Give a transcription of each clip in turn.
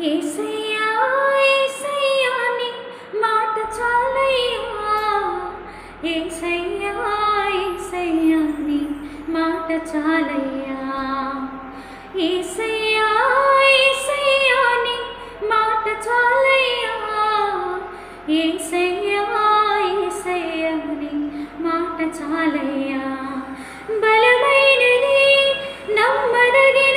ఏసయ్యా ఏసయ్యా మాట చాలయ్యా. ఏసయ్యా ఏసయ్యా మాట చాలయ్యా. ఏసయ్యా ఏసయ్యా మాట చాలయ్యా. ఏసయ్యా మాట చాలయ్యా. బలమైనది నమ్మదగినది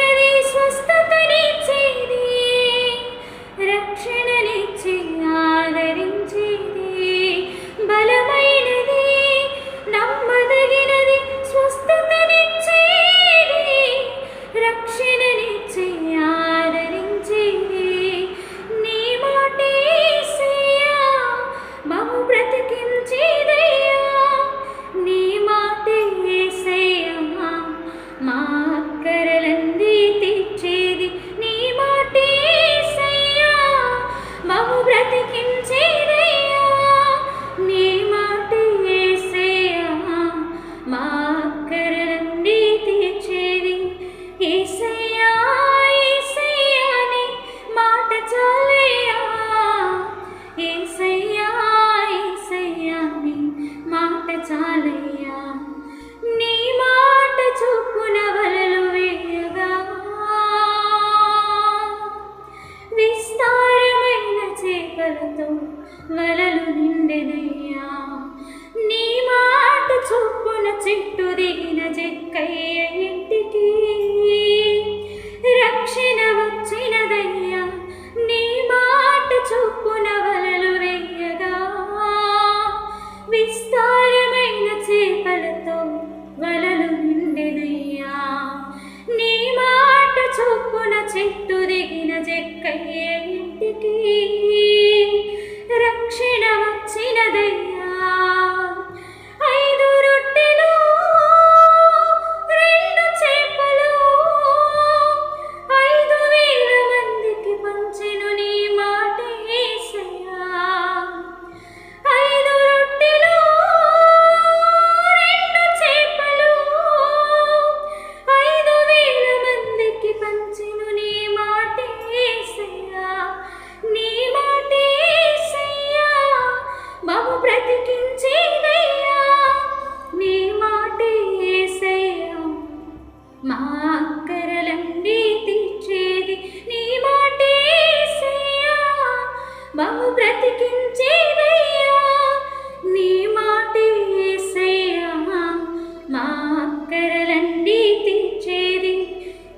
చాలయ్యా నీ మాట చొప్పున వలలు వేయగా. విస్తారమైన చేపలతో వలలు నిండెనయ్యా. నీ మాట చొప్పున చెట్టు దిగిన చెక్కయ్యా. దిగిన మమ్ము బ్రతికించేదయ్యా నీ మాటే యేసయ్యా మా అక్కరలన్నీ తీర్చేది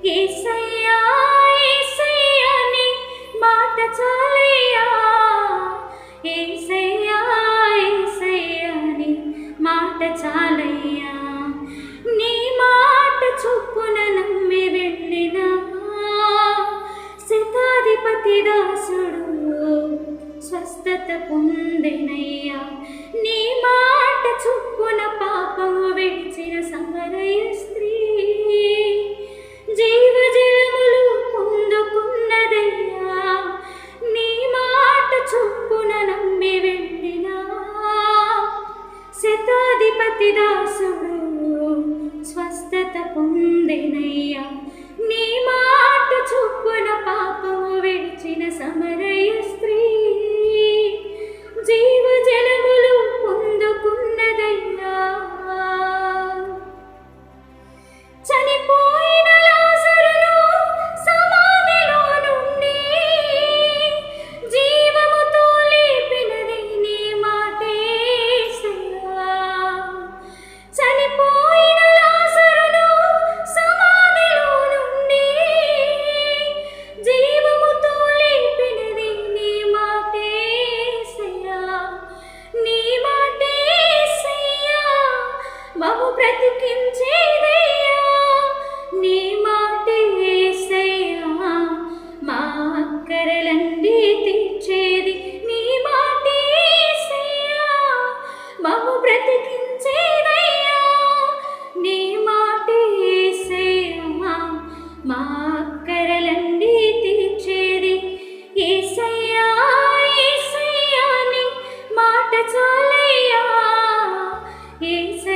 యేసయ్యా యేసయ్యా నీ మాట చాలయ్యా. యేసయ్యా యేసయ్యా నీ మాట చాలయ్యా. నీ మాట చొప్పున నమ్మి వెళ్ళిన శతాధిపతి దాసుడు స్వస్థత పొందినయ్యా నీ మాట చొప్పున పాపము విడిచిన సమరయ స్త్రీ. జీవ జీవజలములు పొందుకున్నదయ్యా నీ మాట చొప్పున నమ్మి వెళ్ళిన. శతాధిపతి దాసుడు స్వస్థత పొందినయ్యా బ్రతికించేదయ్యా. నీ మాట ఏసయ్యా. మా అక్కరలండి తీర్చేది నీ మాట ఏసయ్యా. మము బ్రతికించేదయ్యా. నీ మాట ఏసయ్యా. మా అక్కరలండి తీర్చేది ఏసయ్యా ఏసయ్యా నీ మాట చాలయ్యా. ఏసయ్యా